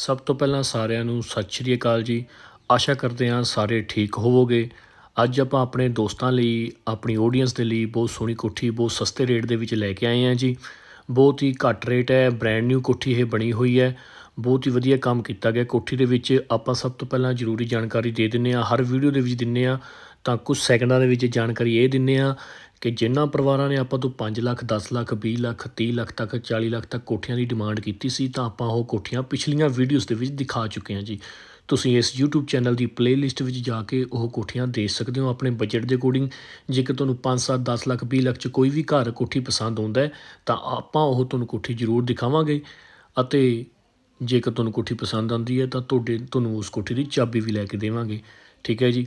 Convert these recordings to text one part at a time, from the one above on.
ਸਭ ਤੋਂ ਪਹਿਲਾਂ ਸਾਰਿਆਂ ਨੂੰ ਸਤਿ ਸ਼੍ਰੀ ਅਕਾਲ ਜੀ। ਆਸ਼ਾ ਕਰਦੇ ਹਾਂ ਸਾਰੇ ਠੀਕ ਹੋਵੋਗੇ। ਅੱਜ ਆਪਾਂ ਆਪਣੇ ਦੋਸਤਾਂ ਲਈ, ਆਪਣੀ ਆਡੀਅנס ਦੇ ਲਈ ਬਹੁਤ ਸੋਹਣੀ ਕੋਠੀ, ਬਹੁਤ ਸਸਤੇ ਰੇਟ ਦੇ ਵਿੱਚ ਲੈ ਕੇ ਆਏ ਹਾਂ ਜੀ। ਬਹੁਤ ਹੀ ਘੱਟ ਰੇਟ ਹੈ ਬ੍ਰੈਂਡ ਨਿਊ ਕੋਠੀ ਇਹ ਬਣੀ ਹੋਈ ਹੈ। ਬਹੁਤ ਹੀ ਵਧੀਆ ਕੰਮ ਕੀਤਾ ਗਿਆ ਕੋਠੀ ਦੇ ਵਿੱਚ। ਆਪਾਂ ਸਭ ਤੋਂ ਪਹਿਲਾਂ ਜ਼ਰੂਰੀ ਜਾਣਕਾਰੀ ਦੇ ਦਿੰਨੇ ਆ ਹਰ ਵੀਡੀਓ ਦੇ ਵਿੱਚ ਦਿੰਨੇ ਆ ਤਾਂ ਕੁਝ ਸੈਕਿੰਡਾਂ ਦੇ ਵਿੱਚ ਜਾਣਕਾਰੀ ਇਹ ਦਿੰਨੇ ਆ ਕਿ ਜਿਨ੍ਹਾਂ ਪਰਿਵਾਰਾਂ ਨੇ ਆਪਾਂ ਤੋਂ 5 ਲੱਖ 10 ਲੱਖ 20 ਲੱਖ 30 ਲੱਖ ਤੱਕ 40 ਲੱਖ ਤੱਕ ਕੋਠੀਆਂ ਦੀ ਡਿਮਾਂਡ ਕੀਤੀ ਸੀ, ਤਾਂ ਆਪਾਂ ਉਹ ਕੋਠੀਆਂ ਪਿਛਲੀਆਂ ਵੀਡੀਓਜ਼ ਦੇ ਵਿੱਚ ਦਿਖਾ ਚੁੱਕੇ ਹਾਂ ਜੀ। ਤੁਸੀਂ ਇਸ YouTube ਚੈਨਲ ਦੀ ਪਲੇਲਿਸਟ ਵਿੱਚ ਜਾ ਕੇ ਉਹ ਕੋਠੀਆਂ ਦੇਖ ਸਕਦੇ ਹੋ ਆਪਣੇ ਬਜਟ ਦੇ ਅਕੋਰਡਿੰਗ ਜੇਕਰ ਤੁਹਾਨੂੰ 5 7 10 ਲੱਖ 20 ਲੱਖ ਚ ਕੋਈ ਵੀ ਘਰ ਕੋਠੀ ਪਸੰਦ ਆਉਂਦਾ ਹੈ, ਤਾਂ ਆਪਾਂ ਉਹ ਤੁਹਾਨੂੰ ਕੋਠੀ ਜ਼ਰੂਰ ਦਿਖਾਵਾਂਗੇ। ਅਤੇ ਜੇਕਰ ਤੁਹਾਨੂੰ ਕੋਠੀ ਪਸੰਦ ਆਉਂਦੀ ਹੈ, ਤਾਂ ਤੁਹਾਡੇ, ਤੁਹਾਨੂੰ ਉਸ ਕੋਠੀ ਦੀ ਚਾਬੀ ਵੀ ਲੈ ਕੇ ਦੇਵਾਂਗੇ। ਠੀਕ ਹੈ ਜੀ।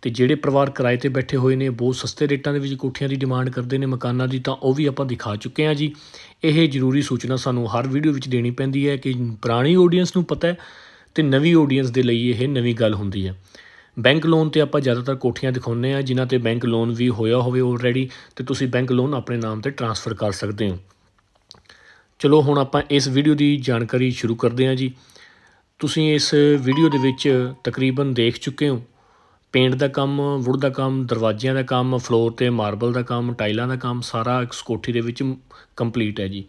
ਅਤੇ ਜਿਹੜੇ ਪਰਿਵਾਰ ਕਿਰਾਏ 'ਤੇ ਬੈਠੇ ਹੋਏ ਨੇ, ਬਹੁਤ ਸਸਤੇ ਰੇਟਾਂ ਦੇ ਵਿੱਚ ਕੋਠੀਆਂ ਦੀ ਡਿਮਾਂਡ ਕਰਦੇ ਨੇ, ਮਕਾਨਾਂ ਦੀ, ਤਾਂ ਉਹ ਵੀ ਆਪਾਂ ਦਿਖਾ ਚੁੱਕੇ ਹਾਂ ਜੀ। ਇਹ ਜ਼ਰੂਰੀ ਸੂਚਨਾ ਸਾਨੂੰ ਹਰ ਵੀਡੀਓ ਵਿੱਚ ਦੇਣੀ ਪੈਂਦੀ ਹੈ ਕਿ ਪੁਰਾਣੀ ਆਡੀਅנס ਨੂੰ ਪਤਾ ਹੈ ਤੇ ਨਵੀਂ ਆਡੀਅנס ਦੇ ਲਈ ਇਹ ਨਵੀਂ ਗੱਲ ਹੁੰਦੀ ਹੈ। ਬੈਂਕ ਲੋਨ ਤੇ ਆਪਾਂ ਜ਼ਿਆਦਾਤਰ ਕੋਠੀਆਂ ਦਿਖਾਉਂਦੇ ਆ ਜਿਨ੍ਹਾਂ ਤੇ ਬੈਂਕ ਲੋਨ ਵੀ ਹੋਇਆ ਹੋਵੇ ਆਲਰੇਡੀ ਤੇ ਤੁਸੀਂ ਬੈਂਕ ਲੋਨ ਆਪਣੇ ਨਾਮ ਤੇ ਟ੍ਰਾਂਸਫਰ ਕਰ ਸਕਦੇ ਹੋ। ਚਲੋ, ਹੁਣ ਆਪਾਂ ਇਸ ਵੀਡੀਓ ਦੀ ਜਾਣਕਾਰੀ ਸ਼ੁਰੂ ਕਰਦੇ ਹਾਂ ਜੀ। ਤੁਸੀਂ ਇਸ ਵੀਡੀਓ ਦੇ ਵਿੱਚ ਤਕਰੀਬਨ ਦੇਖ ਚੁੱਕੇ ਹੋ ਪੇਂਟ ਦਾ ਕੰਮ, ਵੁੱਡ ਦਾ ਕੰਮ, ਦਰਵਾਜ਼ਿਆਂ ਦਾ ਕੰਮ, ਫਲੋਰ ਤੇ ਮਾਰਬਲ ਦਾ ਕੰਮ, ਟਾਈਲਾਂ ਦਾ ਕੰਮ, ਸਾਰਾ ਇਸ ਕੋਠੀ ਦੇ ਵਿੱਚ ਕੰਪਲੀਟ ਹੈ ਜੀ।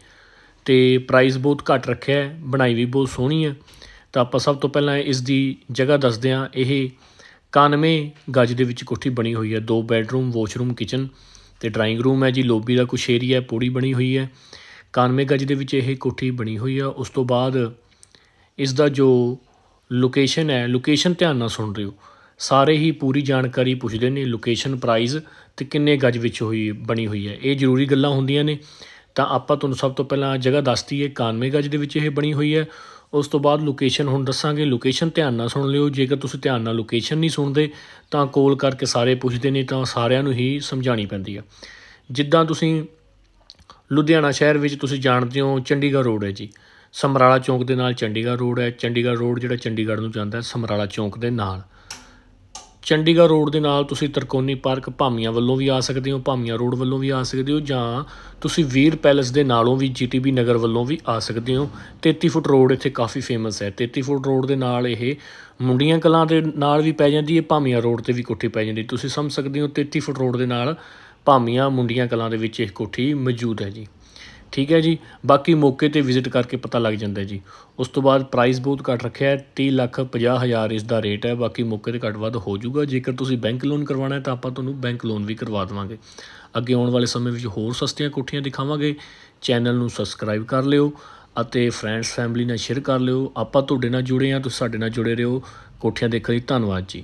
ਅਤੇ ਪ੍ਰਾਈਸ ਬਹੁਤ ਘੱਟ ਰੱਖਿਆ ਬਣਾਈ ਵੀ ਬਹੁਤ ਸੋਹਣੀ ਹੈ। ਤਾਂ ਆਪਾਂ ਸਭ ਤੋਂ ਪਹਿਲਾਂ ਇਸ ਦੀ ਜਗ੍ਹਾ ਦੱਸਦੇ ਹਾਂ, ਇਹ 91 ਗਜ ਦੇ ਵਿੱਚ ਕੋਠੀ ਬਣੀ ਹੋਈ ਹੈ। ਦੋ ਬੈੱਡਰੂਮ, ਵਾਸ਼ਰੂਮ, ਕਿਚਨ ਤੇ ਡਰਾਇੰਗ ਰੂਮ ਹੈ ਜੀ। ਲੋਬੀ ਦਾ ਕੁਛ ਏਰੀਆ, ਪੂੜੀ ਬਣੀ ਹੋਈ ਹੈ। 91 ਗਜ ਦੇ ਵਿੱਚ ਇਹ ਕੋਠੀ ਬਣੀ ਹੋਈ ਆ ਉਸ ਤੋਂ ਬਾਅਦ ਇਸ ਦਾ ਜੋ ਲੋਕੇਸ਼ਨ ਹੈ, ਲੋਕੇਸ਼ਨ ਧਿਆਨ ਨਾਲ ਸੁਣ ਰਹੇ ਹੋ। ਸਾਰੇ ਹੀ ਪੂਰੀ ਜਾਣਕਾਰੀ ਪੁੱਛਦੇ ਨੇ ਲੋਕੇਸ਼ਨ ਪ੍ਰਾਈਸ ਤੇ ਕਿੰਨੇ ਗਜ ਵਿੱਚ ਹੋਈ, ਬਣੀ ਹੋਈ ਹੈ। ਇਹ ਜ਼ਰੂਰੀ ਗੱਲਾਂ ਹੁੰਦੀਆਂ ਨੇ। ਤਾਂ ਆਪਾਂ ਤੁਹਾਨੂੰ ਸਭ ਤੋਂ ਪਹਿਲਾਂ ਜਗ੍ਹਾ ਦੱਸਤੀ ਹੈ 91 ਗਜ ਦੇ ਵਿੱਚ ਇਹ ਬਣੀ ਹੋਈ ਹੈ। ਉਸ ਤੋਂ ਬਾਅਦ ਲੋਕੇਸ਼ਨ ਹੁਣ ਦੱਸਾਂਗੇ। ਲੋਕੇਸ਼ਨ ਧਿਆਨ ਨਾਲ ਸੁਣ ਲਿਓ। ਜੇਕਰ ਤੁਸੀਂ ਧਿਆਨ ਨਾਲ ਲੋਕੇਸ਼ਨ ਨਹੀਂ ਸੁਣਦੇ, ਤਾਂ ਕੋਲ ਕਰਕੇ ਸਾਰੇ ਪੁੱਛਦੇ ਨੇ, ਤਾਂ ਸਾਰਿਆਂ ਨੂੰ ਹੀ ਸਮਝਾਣੀ ਪੈਂਦੀ ਆ। ਜਿੱਦਾਂ ਤੁਸੀਂ ਲੁਧਿਆਣਾ ਸ਼ਹਿਰ ਵਿੱਚ ਤੁਸੀਂ ਜਾਣਦੇ ਹੋ, ਚੰਡੀਗੜ੍ਹ ਰੋਡ ਹੈ ਜੀ। ਸਮਰਾਲਾ ਚੌਂਕ ਦੇ ਨਾਲ ਚੰਡੀਗੜ੍ਹ ਰੋਡ ਹੈ। ਚੰਡੀਗੜ੍ਹ ਰੋਡ ਜਿਹੜਾ ਚੰਡੀਗੜ੍ਹ ਨੂੰ ਜਾਂਦਾ ਹੈ, ਸਮਰਾਲਾ ਚੌਂਕ ਦੇ ਨਾਲ। ਚੰਡੀਗੜ੍ਹ ਰੋਡ ਦੇ ਨਾਲ ਤੁਸੀਂ ਤਰਕੋਨੀ ਪਾਰਕ ਭਾਮੀਆਂ ਵੱਲੋਂ ਵੀ ਆ ਸਕਦੇ ਹੋ, ਭਾਮੀਆਂ ਰੋਡ ਵੱਲੋਂ ਵੀ ਆ ਸਕਦੇ ਹੋ ਜਾਂ ਤੁਸੀਂ ਵੀਰ ਪੈਲੇਸ ਦੇ ਨਾਲੋਂ ਵੀ ਜੀਟੀਬੀ ਨਗਰ ਵੱਲੋਂ ਵੀ ਆ ਸਕਦੇ ਹੋ। 33 ਫੁੱਟ ਰੋਡ ਇੱਥੇ ਕਾਫੀ ਫੇਮਸ ਹੈ। 33 ਫੁੱਟ ਰੋਡ ਦੇ ਨਾਲ ਇਹ ਮੁੰਡੀਆਂ ਕਲਾਂ ਦੇ ਨਾਲ ਵੀ ਪੈ ਜਾਂਦੀ ਹੈ, ਭਾਮੀਆਂ ਰੋਡ ਤੇ ਵੀ ਕੋਠੀ ਪੈ ਜਾਂਦੀ ਤੁਸੀਂ ਸਮਝ ਸਕਦੇ ਹੋ 33 ਫੁੱਟ ਰੋਡ ਦੇ ਨਾਲ ਭਾਮੀਆਂ ਮੁੰਡੀਆਂ ਕਲਾਂ ਦੇ ਵਿੱਚ ਇਹ ਕੋਠੀ ਮੌਜੂਦ ਹੈ ਜੀ। ਠੀਕ ਹੈ ਜੀ? ਬਾਕੀ ਮੌਕੇ ਤੇ ਵਿਜ਼ਿਟ ਕਰਕੇ ਪਤਾ ਲੱਗ ਜਾਂਦਾ ਜੀ। ਉਸ ਤੋਂ ਬਾਅਦ ਪ੍ਰਾਈਸ ਬਹੁਤ ਘੱਟ ਰੱਖਿਆ ਤੀਹ ਲੱਖ 50 ਹਜ਼ਾਰ ਇਸ ਦਾ ਰੇਟ ਹੈ। ਬਾਕੀ ਮੌਕੇ ਤੇ ਘੱਟ ਵੱਧ ਹੋ ਜਾਊਗਾ। ਜੇਕਰ ਤੁਸੀਂ ਬੈਂਕ ਲੋਨ ਕਰਵਾਉਣਾ ਹੈ ਤਾਂ ਆਪਾਂ ਤੁਹਾਨੂੰ ਬੈਂਕ ਲੋਨ ਵੀ ਕਰਵਾ ਦੇਵਾਂਗੇ। ਅੱਗੇ ਆਉਣ ਵਾਲੇ ਸਮੇਂ ਵਿੱਚ ਹੋਰ ਸਸਤੀਆਂ ਕੋਠੀਆਂ ਦਿਖਾਵਾਂਗੇ। ਚੈਨਲ ਨੂੰ ਸਬਸਕ੍ਰਾਈਬ ਕਰ ਲਿਓ ਅਤੇ ਫਰੈਂਡਸ ਫੈਮਿਲੀ ਨਾਲ ਸ਼ੇਅਰ ਕਰ ਲਿਓ। ਆਪਾਂ ਤੁਹਾਡੇ ਨਾਲ ਜੁੜੇ ਹਾਂ, ਤੁਸੀਂ ਸਾਡੇ ਨਾਲ ਜੁੜੇ ਰਹੋ। ਕੋਠੀਆਂ ਦੇਖਣ ਲਈ ਧੰਨਵਾਦ ਜੀ।